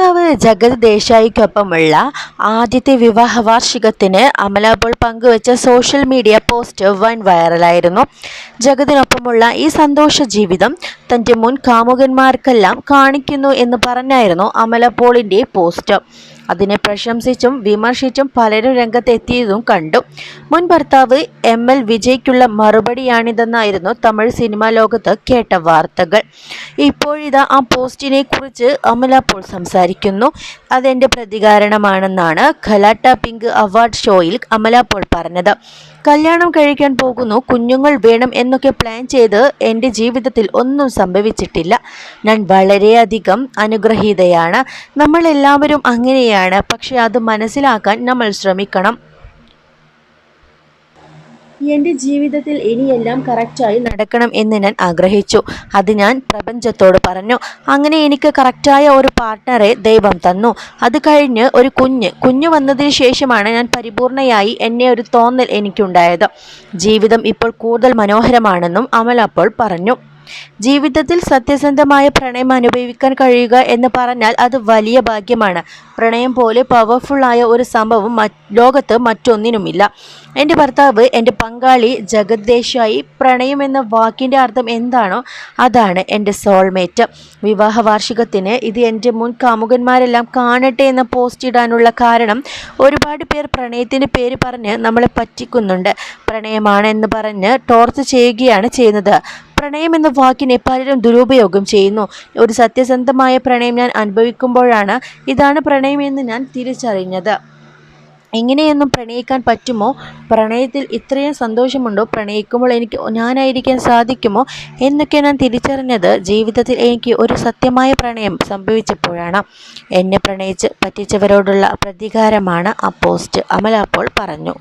ഭർത്താവ് ജഗത് ദേശായിക്കൊപ്പമുള്ള ആദ്യത്തെ വിവാഹ വാർഷികത്തിന് അമല പോൾ പങ്കുവച്ച സോഷ്യൽ മീഡിയ പോസ്റ്റ് വൻ വൈറലായിരുന്നു. ജഗതിനൊപ്പമുള്ള ഈ സന്തോഷ ജീവിതം തന്റെ മുൻ കാമുകന്മാർക്കെല്ലാം കാണിക്കുന്നു എന്ന് പറഞ്ഞായിരുന്നു അമല പോസ്റ്റ്. അതിനെ പ്രശംസിച്ചും വിമർശിച്ചും പലരും രംഗത്തെത്തിയതും കണ്ടു. മുൻ ഭർത്താവ് എം എൽ വിജയ്ക്കുള്ള മറുപടിയാണിതെന്നായിരുന്നു തമിഴ് സിനിമാ ലോകത്ത് കേട്ട വാർത്തകൾ. ഇപ്പോഴിതാ ആ പോസ്റ്റിനെ കുറിച്ച് അമല പോൾ സംസാരിക്കുന്നു. അതെന്റെ പ്രതികാരണമാണെന്നാണ് ഖലാട്ട പിങ്ക് അവാർഡ് ഷോയിൽ അമല പോൾ പറഞ്ഞത്. കല്യാണം കഴിക്കാൻ പോകുന്നു കുഞ്ഞുങ്ങൾ വേണം എന്നൊക്കെ പ്ലാൻ ചെയ്ത് എന്റെ ജീവിതത്തിൽ ഒന്നും സംഭവിച്ചിട്ടില്ല. ഞാൻ വളരെയധികം അനുഗ്രഹീതയാണ്. നമ്മളെല്ലാവരും അങ്ങനെയാണ്. പക്ഷെ അത് മനസ്സിലാക്കാൻ നമ്മൾ ശ്രമിക്കണം. എന്റെ ജീവിതത്തിൽ ഇനിയെല്ലാം കറക്റ്റായി നടക്കണം എന്ന് ഞാൻ ആഗ്രഹിച്ചു. അത് ഞാൻ പ്രപഞ്ചത്തോട് പറഞ്ഞു. അങ്ങനെ എനിക്ക് കറക്റ്റായ ഒരു പാർട്ട്ണറെ ദൈവം തന്നു. അത് കഴിഞ്ഞ് ഒരു കുഞ്ഞ് കുഞ്ഞു വന്നതിന് ശേഷമാണ് ഞാൻ പരിപൂർണയായി എന്നെ ഒരു തോന്നൽ എനിക്കുണ്ടായത്. ജീവിതം ഇപ്പോൾ കൂടുതൽ മനോഹരമാണെന്നും അമൽ അപ്പോൾ പറഞ്ഞു. ജീവിതത്തിൽ സത്യസന്ധമായ പ്രണയം അനുഭവിക്കാൻ കഴിയുക എന്ന് പറഞ്ഞാൽ അത് വലിയ ഭാഗ്യമാണ്. പ്രണയം പോലെ പവർഫുള്ളായ ഒരു സംഭവം ലോകത്ത് മറ്റൊന്നിനുമില്ല. എന്റെ ഭർത്താവ് എന്റെ പങ്കാളി ജഗദ്ദേശായി പ്രണയം എന്ന വാക്കിന്റെ അർത്ഥം എന്താണോ അതാണ് എന്റെ സോൾമേറ്റ് വിവാഹ വാർഷികത്തിന് ഇത് എന്റെ മുൻ കാമുകന്മാരെല്ലാം കാണട്ടെ എന്ന പോസ്റ്റ് ഇടാനുള്ള കാരണം ഒരുപാട് പേർ പ്രണയത്തിന്റെ പേര് പറഞ്ഞ് നമ്മളെ പറ്റിക്കുന്നുണ്ട്. പ്രണയമാണ് എന്ന് പറഞ്ഞ് ടോർച്ച് ചെയ്യുകയാണ് ചെയ്യുന്നത്. പ്രണയം എന്ന വാക്കിനെ പലരും ദുരുപയോഗം ചെയ്യുന്നു. ഒരു സത്യസന്ധമായ പ്രണയം ഞാൻ അനുഭവിക്കുമ്പോഴാണ് ഇതാണ് പ്രണയം എന്ന് ഞാൻ തിരിച്ചറിഞ്ഞത്. എങ്ങനെയൊന്നും പ്രണയിക്കാൻ പറ്റുമോ? പ്രണയത്തിൽ ഇത്രയും സന്തോഷമുണ്ടോ? പ്രണയിക്കുമ്പോൾ എനിക്ക് ഞാനായിരിക്കാൻ സാധിക്കുമോ? എന്നൊക്കെ ഞാൻ തിരിച്ചറിഞ്ഞത് ജീവിതത്തിൽ എനിക്ക് ഒരു സത്യമായ പ്രണയം സംഭവിച്ചപ്പോഴാണ്. എന്നെ പ്രണയിച്ച് പറ്റിച്ചവരോടുള്ള പ്രതികാരമാണ് ആ പോസ്റ്റ് അമല അപ്പോൾ പറഞ്ഞു.